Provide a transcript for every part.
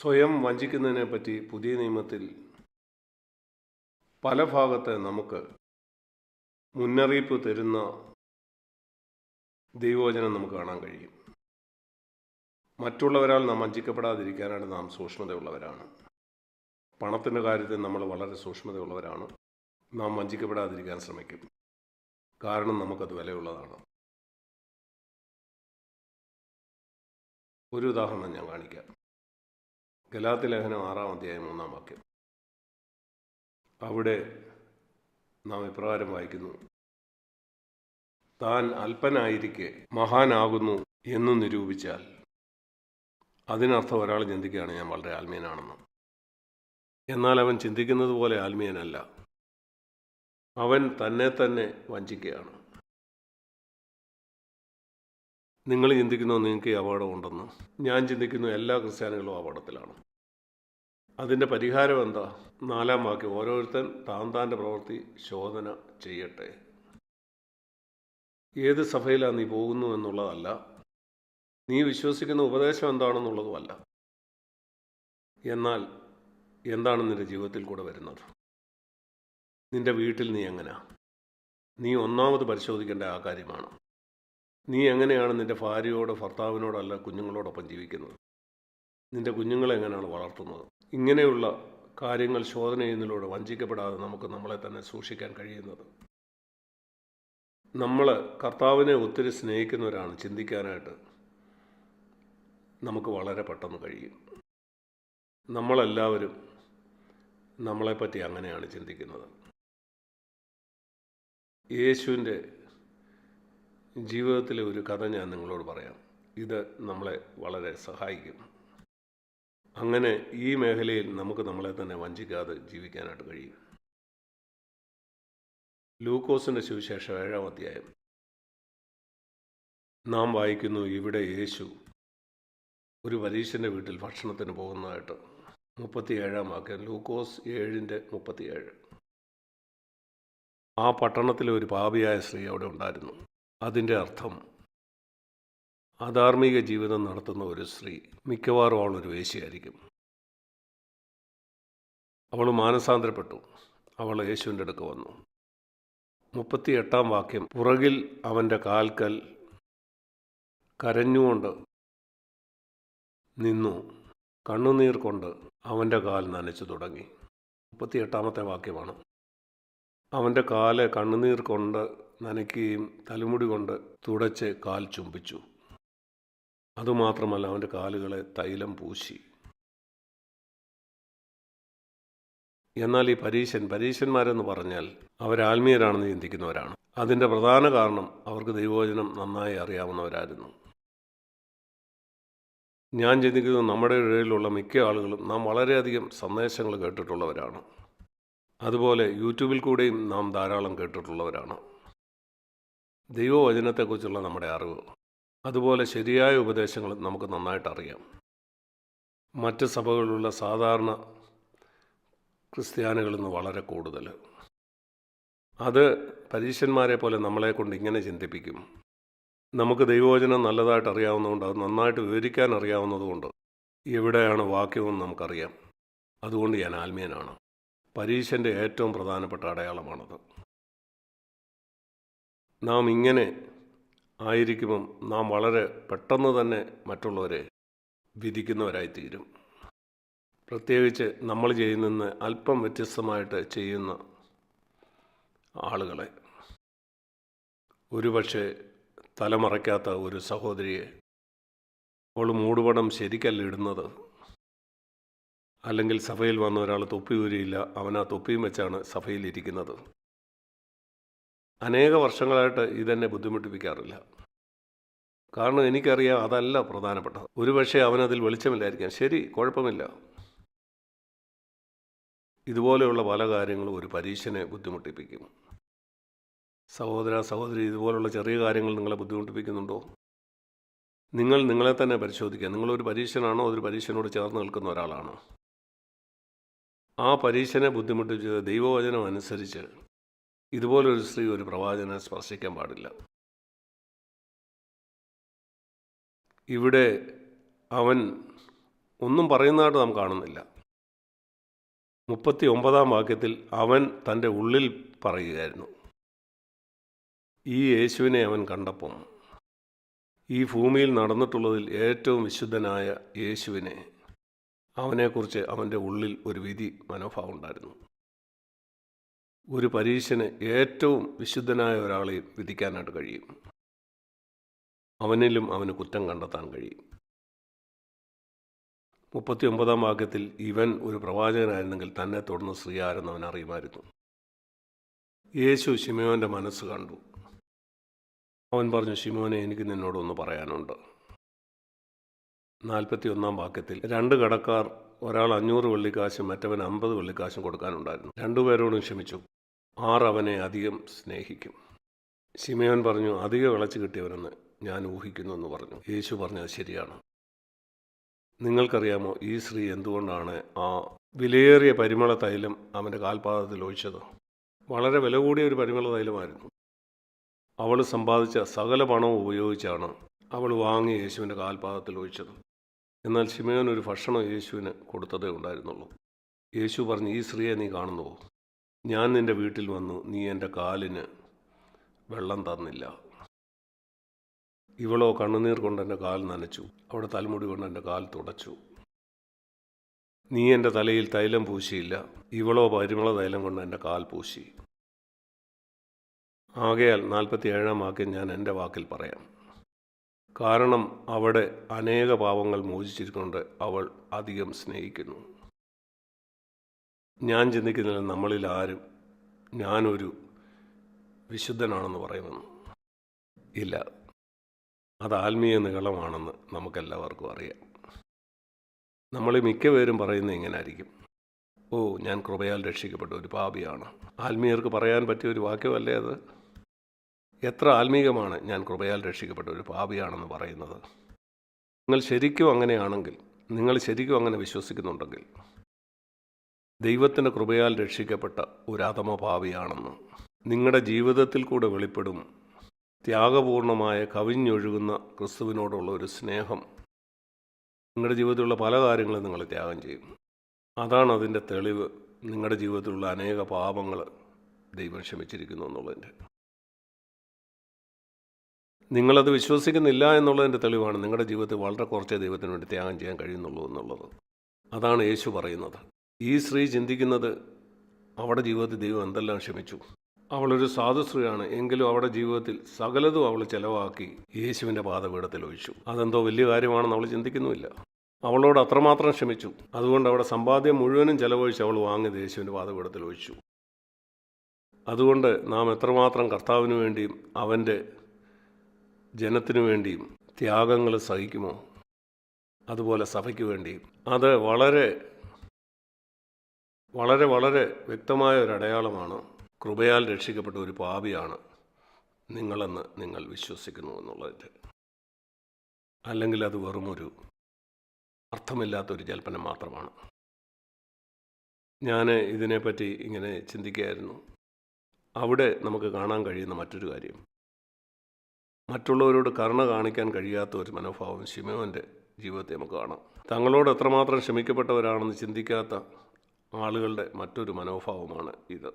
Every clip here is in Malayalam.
സ്വയം വഞ്ചിക്കുന്നതിനെ പറ്റി പുതിയ നിയമത്തിൽ പല ഭാഗത്ത് നമുക്ക് മുന്നറിയിപ്പ് തരുന്ന ദൈവവചനം നമുക്ക് കാണാൻ കഴിയും. മറ്റുള്ളവരാൽ നാം വഞ്ചിക്കപ്പെടാതിരിക്കാനായിട്ട് നാം സൂക്ഷ്മതയുള്ളവരാണ്. പണത്തിന്റെ കാര്യത്തിൽ നമ്മൾ വളരെ സൂക്ഷ്മതയുള്ളവരാണ്. നാം വഞ്ചിക്കപ്പെടാതിരിക്കാൻ ശ്രമിക്കും. കാരണം നമുക്കത് വിലയുള്ളതാണ്. ഒരു ഉദാഹരണം ഞാൻ കാണിക്കാം. ഗലാത്തി ലേഖനം ആറാം അധ്യായം മൂന്നാം വാക്യം. അവിടെ നാം ഇപ്രകാരം വായിക്കുന്നു. താൻ അല്പനായിരിക്കെ മഹാനാകുന്നു എന്ന് നിരൂപിച്ചാൽ. അതിനർത്ഥം ഒരാൾ ചിന്തിക്കുകയാണ് ഞാൻ വളരെ ആത്മീയനാണെന്ന്. എന്നാൽ അവൻ ചിന്തിക്കുന്നത് പോലെ ആത്മീയനല്ല. അവൻ തന്നെ തന്നെ വഞ്ചിക്കുകയാണ് നിങ്ങൾ ചിന്തിക്കുന്നു നിങ്ങൾക്ക് ഈ അപകടമുണ്ടെന്ന് ഞാൻ ചിന്തിക്കുന്നു എല്ലാ ക്രിസ്ത്യാനികളും അപകടത്തിലാണ്. അതിന്റെ പരിഹാരം എന്താ? നാലാം വാക്യം ഓരോരുത്തൻ താൻ താന്റെ പ്രവൃത്തി ശോധന ചെയ്യട്ടെ. ഏത് സഭയിലാണ് നീ പോകുന്നു എന്നുള്ളതല്ല നീ വിശ്വസിക്കുന്ന ഉപദേശം എന്താണെന്നുള്ളതുമല്ല. എന്നാൽ എന്താണ് നിന്റെ ജീവിതത്തിൽ കൂടെ വരുന്നത്? നിന്റെ വീട്ടിൽ നീ എങ്ങനെയാണ് നീ ഒന്നാമത് പരിശോധിക്കേണ്ട ആ കാര്യമാണ്. നീ എങ്ങനെയാണ് നിന്റെ ഭാര്യയോട് ഭർത്താവിനോടല്ല കുഞ്ഞുങ്ങളോടൊപ്പം ജീവിക്കുന്നത്? നിന്റെ കുഞ്ഞുങ്ങളെ എങ്ങനെയാണ് വളർത്തുന്നത്? ഇങ്ങനെയുള്ള കാര്യങ്ങൾ ശോധന ചെയ്യുന്നതിലൂടെ വഞ്ചിക്കപ്പെടാതെ നമുക്ക് നമ്മളെ തന്നെ സൂക്ഷിക്കാൻ കഴിയുന്നത്. നമ്മൾ കർത്താവിനെ ഒത്തിരി സ്നേഹിക്കുന്നവരാണ്. ചിന്തിക്കാനായിട്ട് നമുക്ക് വളരെ പെട്ടെന്ന് കഴിയും. നമ്മളെല്ലാവരും നമ്മളെപ്പറ്റി അങ്ങനെയാണ് ചിന്തിക്കുന്നത്. യേശുവിന്റെ ജീവിതത്തിലെ ഒരു കഥ ഞാൻ നിങ്ങളോട് പറയാം. ഇത് നമ്മളെ വളരെ സഹായിക്കും. അങ്ങനെ ഈ മേഖലയിൽ നമുക്ക് നമ്മളെ തന്നെ വഞ്ചിക്കാതെ ജീവിക്കാനായിട്ട് കഴിയും. ലൂക്കോസിന്റെ സുവിശേഷം ഏഴാം അധ്യായം. നാം വായിക്കുന്നു ഇവിടെ യേശു ഒരു പരീക്ഷന്റെ വീട്ടിൽ ഭക്ഷണത്തിന് പോകുന്നതായിട്ട്. മുപ്പത്തിയേഴാം വാക്യം ലൂക്കോസ് ഏഴിന്റെ മുപ്പത്തിയേഴ്. ആ പട്ടണത്തിലെ ഒരു പാപിയായ സ്ത്രീ അവിടെ ഉണ്ടായിരുന്നു. അതിന്റെ അർത്ഥം. അധാർമിക ജീവിതം നടത്തുന്ന ഒരു സ്ത്രീ മിക്കവാറും അവൾ ഒരു വേശിയായിരിക്കും അവൾ മാനസാന്തരപ്പെട്ടു. അവൾ യേശുവിന്റെ അടുക്ക് വന്നു. മുപ്പത്തി എട്ടാം വാക്യം. പുറകിൽ അവന്റെ കാൽക്കൽ കരഞ്ഞുകൊണ്ട് നിന്നു. കണ്ണുനീർ കൊണ്ട് അവന്റെ കാൽ നനച്ചു തുടങ്ങി. മുപ്പത്തി എട്ടാമത്തെ വാക്യമാണ്. അവന്റെ കാൽ കണ്ണുനീർ കൊണ്ട് നനയ്ക്കുകയും തലമുടി കൊണ്ട് തുടച്ച് കാൽ ചുംബിച്ചു. അതുമാത്രമല്ല അവന്റെ കാലുകളെ തൈലം പൂശി. എന്നാൽ ഈ പരീശൻ പരീശന്മാരെന്ന് പറഞ്ഞാൽ അവരാത്മീയരാണെന്ന് ചിന്തിക്കുന്നവരാണ്. അതിന്റെ പ്രധാന കാരണം അവർക്ക് ദൈവവചനം നന്നായി അറിയാവുന്നവരായിരുന്നു. ഞാൻ ചിന്തിക്കുന്നത് നമ്മുടെ ഇടയിലുള്ള മിക്ക ആളുകളും നാം വളരെയധികം സന്ദേശങ്ങൾ കേട്ടിട്ടുള്ളവരാണ്. അതുപോലെ യൂട്യൂബിൽ കൂടെയും നാം ധാരാളം കേട്ടിട്ടുള്ളവരാണ്. ദൈവവചനത്തെക്കുറിച്ചുള്ള നമ്മുടെ അറിവ്. അതുപോലെ ശരിയായ ഉപദേശങ്ങൾ നമുക്ക് നന്നായിട്ട് അറിയാം. മറ്റ് സഭകളിലുള്ള സാധാരണ ക്രിസ്ത്യാനികളിൽ നിന്ന് വളരെ കൂടുതൽ. അത് പരീക്ഷന്മാരെ പോലെ നമ്മളെ കൊണ്ട് ഇങ്ങനെ ചിന്തിപ്പിക്കും. നമുക്ക് ദൈവവചനം നല്ലതായിട്ട് അറിയാവുന്നതുകൊണ്ട് അത് നന്നായിട്ട് വിവരിക്കാൻ അറിയാവുന്നതുകൊണ്ട് എവിടെയാണ് വാക്യമെന്ന് നമുക്കറിയാം. അതുകൊണ്ട് ഞാൻ ആത്മീയനാണ്. പരീക്ഷന്റെ ഏറ്റവും പ്രധാനപ്പെട്ട അടയാളമാണത്. നാം ഇങ്ങനെ ആയിരിക്കുമ്പം നാം വളരെ പെട്ടെന്ന് തന്നെ മറ്റുള്ളവരെ വിധിക്കുന്നവരായിത്തീരും. പ്രത്യേകിച്ച് നമ്മൾ ചെയ്യുന്ന അല്പം വ്യത്യസ്തമായിട്ട് ചെയ്യുന്ന ആളുകളെ. ഒരുപക്ഷെ തലമറയ്ക്കാത്ത ഒരു സഹോദരിയെ അവൾ മൂടുപടം ശരിക്കല്ല ഇടുന്നത്. അല്ലെങ്കിൽ സഭയിൽ വന്ന ഒരാൾ തൊപ്പി ഊരിയില്ല അവൻ ആ തൊപ്പിയും വെച്ചാണ് സഭയിൽ ഇരിക്കുന്നത്. അനേക വർഷങ്ങളായിട്ട് ഇതെന്നെ ബുദ്ധിമുട്ടിപ്പിക്കാറില്ല. കാരണം എനിക്കറിയാം അതല്ല പ്രധാനപ്പെട്ടത്. ഒരുപക്ഷെ അവനതിൽ വെളിച്ചമില്ലായിരിക്കാം. ശരി കുഴപ്പമില്ല. ഇതുപോലെയുള്ള പല കാര്യങ്ങളും ഒരു പരീക്ഷനെ ബുദ്ധിമുട്ടിപ്പിക്കും. സഹോദര സഹോദരി ഇതുപോലുള്ള ചെറിയ കാര്യങ്ങൾ നിങ്ങളെ ബുദ്ധിമുട്ടിപ്പിക്കുന്നുണ്ടോ? നിങ്ങൾ നിങ്ങളെ തന്നെ പരിശോധിക്കുക. നിങ്ങളൊരു പരീക്ഷനാണോ? ഒരു പരീക്ഷനോട് ചേർന്ന് നിൽക്കുന്ന ഒരാളാണോ? ആ പരീക്ഷനെ ബുദ്ധിമുട്ടിപ്പിച്ചത് ദൈവവചനം അനുസരിച്ച് ഇതുപോലൊരു സ്ത്രീ ഒരു പ്രവാചകനെ സ്പർശിക്കാൻ പാടില്ല. ഇവിടെ അവൻ ഒന്നും പറയുന്നതായിട്ട് നാം കാണുന്നില്ല. മുപ്പത്തി ഒമ്പതാം വാക്യത്തിൽ അവൻ തന്റെ ഉള്ളിൽ പറയുകയായിരുന്നു. ഈ യേശുവിനെ അവൻ കണ്ടപ്പം ഈ ഭൂമിയിൽ നടന്നിട്ടുള്ളതിൽ ഏറ്റവും വിശുദ്ധനായ യേശുവിനെ അവനെക്കുറിച്ച് അവന്റെ ഉള്ളിൽ ഒരു വിധി മനോഭാവം ഉണ്ടായിരുന്നു. ഒരു പരീക്ഷന് ഏറ്റവും വിശുദ്ധനായ ഒരാളെയും വിധിക്കാനായിട്ട് കഴിയും. അവനിലും അവന് കുറ്റം കണ്ടെത്താൻ കഴിയും. മുപ്പത്തി ഒമ്പതാം വാക്യത്തിൽ ഇവൻ ഒരു പ്രവാചകനായിരുന്നെങ്കിൽ തന്നെ തുടർന്ന് സ്ത്രീ ആരെന്ന് അവൻ അറിയുമായിരുന്നു. യേശു ശിമയോന്റെ മനസ്സ് കണ്ടു. അവൻ പറഞ്ഞു ശിമോനെ എനിക്ക് നിന്നോടൊന്ന് പറയാനുണ്ട്. നാൽപ്പത്തി ഒന്നാം വാക്യത്തിൽ രണ്ട് കടക്കാർ ഒരാൾ അഞ്ഞൂറ് വെള്ളിക്കാശും മറ്റവൻ അമ്പത് വെള്ളിക്കാശും കൊടുക്കാനുണ്ടായിരുന്നു. രണ്ടുപേരോടും ക്ഷമിച്ചു. ആർ അവനെ അധികം സ്നേഹിക്കും. ശിമയോൻ പറഞ്ഞു അധികം വിളച്ച് കിട്ടിയവരെന്ന് ഞാൻ ഊഹിക്കുന്നു എന്ന് പറഞ്ഞു. യേശു പറഞ്ഞത് ശരിയാണ്. നിങ്ങൾക്കറിയാമോ ഈ സ്ത്രീ എന്തുകൊണ്ടാണ് ആ വിലയേറിയ പരിമള തൈലം അവന്റെ കാൽപാദത്തിൽ ഒഴിച്ചത്? വളരെ വില കൂടിയ ഒരു പരിമള തൈലമായിരുന്നു. അവൾ സമ്പാദിച്ച സകല പണവും ഉപയോഗിച്ചാണ് അവൾ വാങ്ങി യേശുവിന്റെ കാൽപാദത്തിൽ ഒഴിച്ചത്. എന്നാൽ ശിമയോൻ ഒരു ഭക്ഷണം യേശുവിന് കൊടുത്തതേ ഉണ്ടായിരുന്നുള്ളൂ. യേശു പറഞ്ഞു ഈ സ്ത്രീയെ നീ കാണുന്നുവോ ഞാൻ നിന്റെ വീട്ടിൽ വന്നു. നീ എന്റെ കാലിന് വെള്ളം തന്നില്ല. ഇവളോ കണ്ണുനീർ കൊണ്ട് എന്റെ കാൽ നനച്ചു. അവിടെ തലമുടി കൊണ്ട് എന്റെ കാൽ തുടച്ചു. നീ എന്റെ തലയിൽ തൈലം പൂശിയില്ല. ഇവളോ പരിമള തൈലം കൊണ്ട് എന്റെ കാൽ പൂശി. ആകയാൽ നാൽപ്പത്തി ഏഴാം വാക്യം ഞാൻ എന്റെ വാക്കിൽ പറയാം. കാരണം അവിടെ അനേക പാവങ്ങൾ മോചിച്ചിരിക്കൊണ്ട് അവൾ അധികം സ്നേഹിക്കുന്നു. ഞാൻ ചിന്തിക്കുന്നില്ല നമ്മളിൽ ആരും ഞാനൊരു വിശുദ്ധനാണെന്ന് പറയുമെന്ന്. ഇല്ല. അത് ആത്മീയ നികളമാണെന്ന് നമുക്കെല്ലാവർക്കും അറിയാം. നമ്മൾ മിക്കപേരും പറയുന്നത് ഇങ്ങനെ ആയിരിക്കും ഓ ഞാൻ കൃപയാൽ രക്ഷിക്കപ്പെട്ട ഒരു പാപിയാണ്. ആത്മീയർക്ക് പറയാൻ പറ്റിയ ഒരു വാക്യമല്ലേ അത്? എത്ര ആത്മീകമാണ് ഞാൻ കൃപയാൽ രക്ഷിക്കപ്പെട്ട ഒരു പാപിയാണെന്ന് പറയുന്നത്. നിങ്ങൾ ശരിക്കും അങ്ങനെയാണെങ്കിൽ നിങ്ങൾ ശരിക്കും അങ്ങനെ വിശ്വസിക്കുന്നുണ്ടെങ്കിൽ ദൈവത്തിന്റെ കൃപയാൽ രക്ഷിക്കപ്പെട്ട ഒരു അധമ പാപിയാണെന്ന് നിങ്ങളുടെ ജീവിതത്തിൽ കൂടെ വെളിപ്പെടും ത്യാഗപൂർണമായ കവിഞ്ഞൊഴുകുന്ന ക്രിസ്തുവിനോടുള്ള ഒരു സ്നേഹം നിങ്ങളുടെ ജീവിതത്തിലുള്ള പല കാര്യങ്ങളും നിങ്ങൾ ത്യാഗം ചെയ്യും. അതാണ് അതിന്റെ തെളിവ് നിങ്ങളുടെ ജീവിതത്തിലുള്ള അനേക പാപങ്ങൾ ദൈവം ക്ഷമിച്ചിരിക്കുന്നു എന്നുള്ളതിന്റെ. നിങ്ങളത് വിശ്വസിക്കുന്നില്ല എന്നുള്ളതിന്റെ തെളിവാണ് നിങ്ങളുടെ ജീവിതത്തിൽ വളരെ കുറച്ചേ ദൈവത്തിന് വേണ്ടി ത്യാഗം ചെയ്യാൻ കഴിയുന്നുള്ളൂ എന്നുള്ളത്. അതാണ് യേശു പറയുന്നത്. ഈ സ്ത്രീ ചിന്തിക്കുന്നത് അവളുടെ ജീവിതത്തിൽ ദൈവം എന്തെല്ലാം ക്ഷമിച്ചു. അവളൊരു സാധുസ്ത്രീയാണ് എങ്കിലും അവളുടെ ജീവിതത്തിൽ സകലതും അവൾ ചെലവാക്കി യേശുവിന്റെ പാതപീഠത്തിൽ ഒഴിച്ചു. അതെന്തോ വലിയ കാര്യമാണെന്ന് അവൾ ചിന്തിക്കുന്നുമില്ല. അവളോട് അത്രമാത്രം ക്ഷമിച്ചു. അതുകൊണ്ട് അവിടെ സമ്പാദ്യം മുഴുവനും ചെലവഴിച്ച് അവൾ വാങ്ങിയത് യേശുവിന്റെ പാതപീഠത്തിൽ ഒഴിച്ചു. അതുകൊണ്ട് നാം എത്രമാത്രം കർത്താവിന് വേണ്ടിയും അവന്റെ ജനത്തിനു വേണ്ടിയും ത്യാഗങ്ങൾ സഹിക്കുമോ? അതുപോലെ സഭയ്ക്ക് വേണ്ടിയും. അത് വളരെ വളരെ വളരെ വ്യക്തമായ ഒരു അടയാളമാണ്. കൃപയാൽ രക്ഷിക്കപ്പെട്ട ഒരു പാപിയാണ് നിങ്ങളെന്ന് നിങ്ങൾ വിശ്വസിക്കുന്നു എന്നുള്ളതിന്റെ അല്ലെങ്കിൽ അത് വെറുമൊരു അർത്ഥമില്ലാത്തൊരു ജൽപ്പനം മാത്രമാണ്. ഞാൻ ഇതിനെപ്പറ്റി ഇങ്ങനെ ചിന്തിക്കുകയായിരുന്നു. അവിടെ നമുക്ക് കാണാൻ കഴിയുന്ന മറ്റൊരു കാര്യം. മറ്റുള്ളവരോട് കരുണ കാണിക്കാൻ കഴിയാത്ത ഒരു മനോഭാവം ഷിമോന്റെ ജീവിതത്തെ നമുക്ക് കാണാം. തങ്ങളോട് എത്രമാത്രം ക്ഷമിക്കപ്പെട്ടവരാണെന്ന് ചിന്തിക്കാത്ത ആളുകളുടെ മറ്റൊരു മനോഭാവമാണ് ഇത്.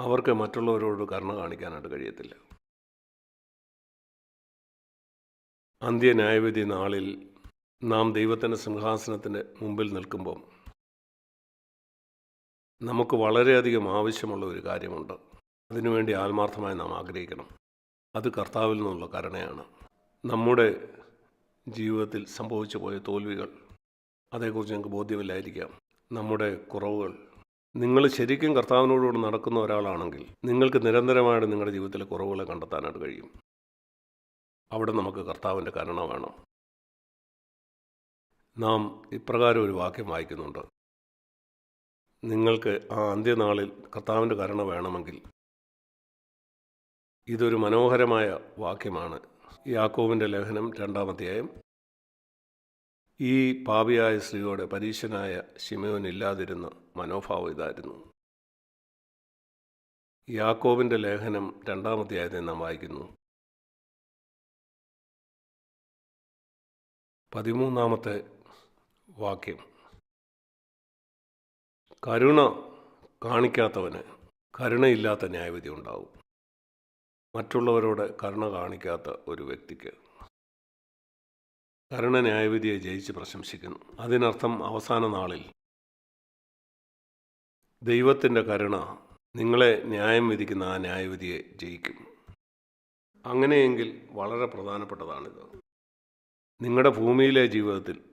അവർക്ക് മറ്റുള്ളവരോട് കരുണ കാണിക്കാനായിട്ട് കഴിയത്തില്ല. അന്ത്യന്യായവിധി നാളിൽ നാം ദൈവത്തിന്റെ സിംഹാസനത്തിന്റെ മുമ്പിൽ നിൽക്കുമ്പം നമുക്ക് വളരെയധികം ആവശ്യമുള്ള ഒരു കാര്യമുണ്ട്. അതിനുവേണ്ടി ആത്മാർത്ഥമായി നാം ആഗ്രഹിക്കണം. അത് കർത്താവിൽ നിന്നുള്ള കരുണയാണ്. നമ്മുടെ ജീവിതത്തിൽ സംഭവിച്ചു പോയ തോൽവികൾ അതേക്കുറിച്ച് ഞങ്ങൾക്ക് ബോധ്യമില്ലായിരിക്കാം. നമ്മുടെ കുറവുകൾ. നിങ്ങൾ ശരിക്കും കർത്താവിനോടുകൂടി നടക്കുന്ന ഒരാളാണെങ്കിൽ നിങ്ങൾക്ക് നിരന്തരമായിട്ട് നിങ്ങളുടെ ജീവിതത്തിലെ കുറവുകളെ കണ്ടെത്താനായിട്ട് കഴിയും. അവിടെ നമുക്ക് കർത്താവിന്റെ കരുണ വേണം. നാം ഇപ്രകാരം ഒരു വാക്യം വായിക്കുന്നുണ്ട്. നിങ്ങൾക്ക് ആ അന്ത്യനാളിൽ കർത്താവിന്റെ കരുണ വേണമെങ്കിൽ ഇതൊരു മനോഹരമായ വാക്യമാണ്. യാക്കോവിന്റെ ലേഖനം രണ്ടാമധ്യായം ഈ പാപിയായ സ്ത്രീയോടെ പരീശനായ ശിമയോനില്ലാതിരുന്ന മനോഭാവം ഇതായിരുന്നു. യാക്കോവിന്റെ ലേഖനം രണ്ടാമധ്യായത്തെ നാം വായിക്കുന്നു. പതിമൂന്നാമത്തെ വാക്യം. കരുണ കാണിക്കാത്തവന് കരുണയില്ലാത്ത ന്യായവിധി ഉണ്ടാവും. മറ്റുള്ളവരോട് കരുണ കാണിക്കാത്ത ഒരു വ്യക്തിക്ക്. കരുണ ന്യായവിധിയെ ജയിച്ച് പ്രശംസിക്കുന്നു. അതിനർത്ഥം അവസാന നാളിൽ ദൈവത്തിന്റെ കരുണ നിങ്ങളെ ന്യായം വിധിക്കുന്ന ആ ന്യായവിധിയെ ജയിക്കും. അങ്ങനെയെങ്കിൽ വളരെ പ്രധാനപ്പെട്ടതാണിത്. നിങ്ങളുടെ ഭൂമിയിലെ ജീവിതത്തിൽ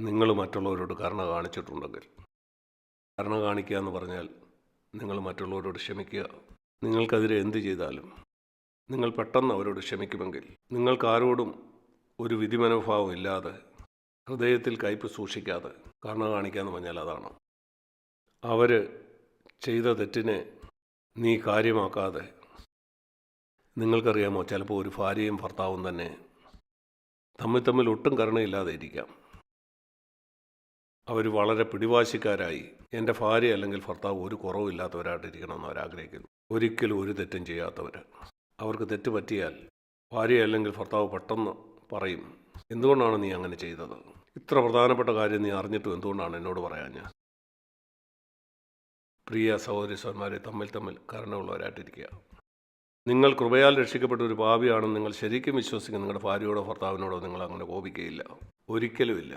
നിങ്ങൾ മറ്റുള്ളവരോട് കരുണ കാണിച്ചിട്ടുണ്ടെങ്കിൽ കരുണ കാണിക്കുക എന്ന് പറഞ്ഞാൽ നിങ്ങൾ മറ്റുള്ളവരോട് ക്ഷമിക്കുക. നിങ്ങൾക്കെതിരെ എന്ത് ചെയ്താലും നിങ്ങൾ പെട്ടെന്ന് അവരോട് ക്ഷമിക്കുമെങ്കിൽ നിങ്ങൾക്കാരോടും ഒരു വിധി വിധിമനോഭാവം ഇല്ലാതെ ഹൃദയത്തിൽ കയ്പ് സൂക്ഷിക്കാതെ കാരണം കാണിക്കാന്ന് പറഞ്ഞാൽ അതാണ്? അവർ ചെയ്ത തെറ്റിനെ നീ കാര്യമാക്കാതെ നിങ്ങൾക്കറിയാമോ ചിലപ്പോൾ ഒരു ഭാര്യയും ഭർത്താവും തന്നെ തമ്മിൽ തമ്മിൽ ഒട്ടും കരുണയില്ലാതെ ഇരിക്കാം. അവർ വളരെ പിടിവാശിക്കാരായി. എന്റെ ഭാര്യ അല്ലെങ്കിൽ ഭർത്താവ് ഒരു കുറവില്ലാത്തവരായിട്ടിരിക്കണമെന്ന് അവരാഗ്രഹിക്കുന്നു ഒരിക്കലും ഒരു തെറ്റും ചെയ്യാത്തവർ അവർക്ക് തെറ്റ് പറ്റിയാൽ ഭാര്യ അല്ലെങ്കിൽ ഭർത്താവ് പെട്ടെന്ന് പറയും എന്തുകൊണ്ടാണ് നീ അങ്ങനെ ചെയ്തത്? ഇത്ര പ്രധാനപ്പെട്ട കാര്യം നീ അറിഞ്ഞിട്ടും എന്തുകൊണ്ടാണ് എന്നോട് പറയാൻ ഞാൻ പ്രിയ സഹോദരി സഹോദരന്മാരെ തമ്മിൽ തമ്മിൽ കരുണയുള്ളവരായിട്ടിരിക്കുക. നിങ്ങൾ കൃപയാൽ രക്ഷിക്കപ്പെട്ട ഒരു പാപിയാണെന്ന് നിങ്ങൾ ശരിക്കും വിശ്വസിക്കുന്ന. നിങ്ങളുടെ ഭാര്യയോടോ ഭർത്താവിനോടോ നിങ്ങൾ അങ്ങനെ കോപിക്കുകയില്ല ഒരിക്കലുമില്ല.